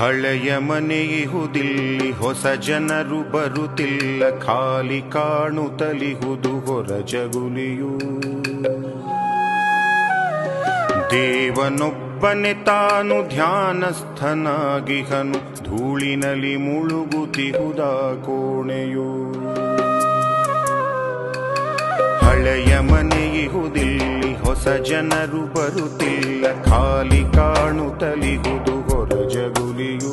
ಹಳೆಯ ಮನೆಯಿಹುದಿಲ್ಲಿ ಹೊಸ ಜನರು ಬರುತ್ತಿಲ್ಲ. ಖಾಲಿ ಕಾಣುತ್ತಲಿಹುದು ಹೊರ ಜಗುಲಿಯು. ದೇವನೊಪ್ಪನೆ ತಾನು ಧ್ಯಾನಸ್ಥನಾಗಿಹನು. ಧೂಳಿನಲ್ಲಿ ಮುಳುಗುತಿಹುದ ಕೋಣೆಯು. ಹಳೆಯ ಮನೆಯಿಹುದಿಲ್ಲಿ ಹೊಸ ಜನರು ಬರುತ್ತಿಲ್ಲ. ಖಾಲಿ ಕಾಣುತ್ತಲಿಹುದು ಹೊರ ಜಗುಲಿಯು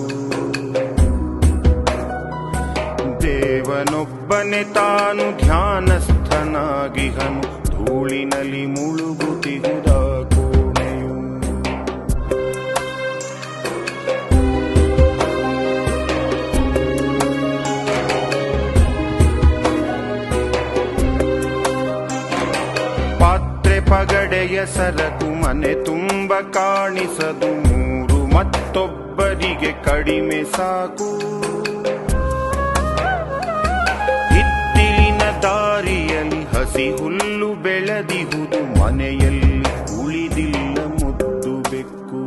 ದೇವನೊಬ್ಬನೆ ತಾನು ಧ್ಯಾನಸ್ಥನಾಗಿಹನು. ಧೂಳಿನಲ್ಲಿ ಮುಳುಗುತಿಹುದ ಕೋಣೆಯು. ಪಾತ್ರೆ ಪಗಡೆಯ ಸರಕು ಮನೆ ತುಂಬ ಕಾಣಿಸದು. ಮೂರು ಮತ್ತೊಬ್ಬರಿಗೆ ಕಡಿಮೆ ಸಾಕು. ಹಿತ್ತಿಲಿನ ದಾರಿಯಲ್ಲಿ ಹಸಿ ಹುಲ್ಲು ಬೆಳೆದಿಹುದು, ಮನೆಯಲ್ಲಿ ಉಳಿದಿಲ್ಲ ಮುದ್ದು ಬೆಕ್ಕು.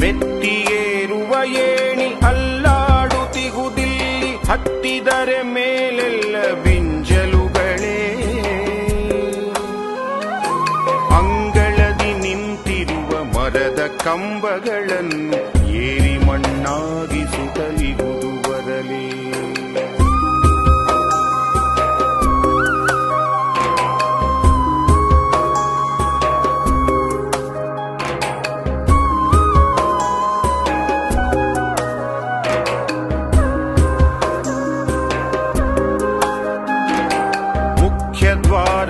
ಮೆತ್ತಿಯೇರುವ ಏಣಿ ಅಲ್ಲಾಡುತ್ತಿಗುದಿಲ್ಲಿ ಹತ್ತಿದರೆ ಕಂಬಗಳನ್ನು ಏರಿ ಮಣ್ಣಾಗಿಸುತ್ತಲಿಗುದು ಬರಲೇ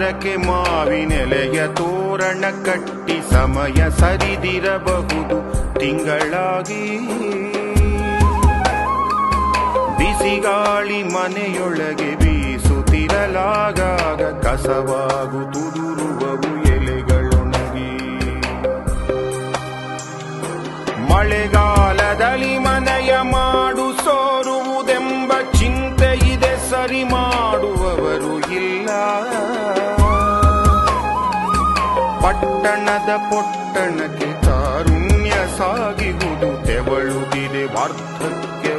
ದ್ವಾರಕ್ಕೆ ಮಾವಿನೆಲೆಯ ತೋರಣ ಕಟ್ಟಿ ಸಮಯ ಸರಿದಿರಬಹುದು. ತಿಂಗಳಾಗಿ ಬಿಸಿಗಾಳಿ ಮನೆಯೊಳಗೆ ಬೀಸುತ್ತಿರಲಾಗಾಗ ಕಸವಾಗು ತುದುರುವವು ಎಲೆಗಳೊಣಗಿ. ಮಳೆಗಾಲದಲ್ಲಿ ಮನೆಯ ಪಟ್ಟಣದ ಪೊಟ್ಟಣಕ್ಕೆ ತಾರುಣ್ಯ ಸಾಗಿಹುದು ತೆವಳುತ್ತಿದೆ ವಾರ್ಧಕ್ಯವಿಲ್ಲಿ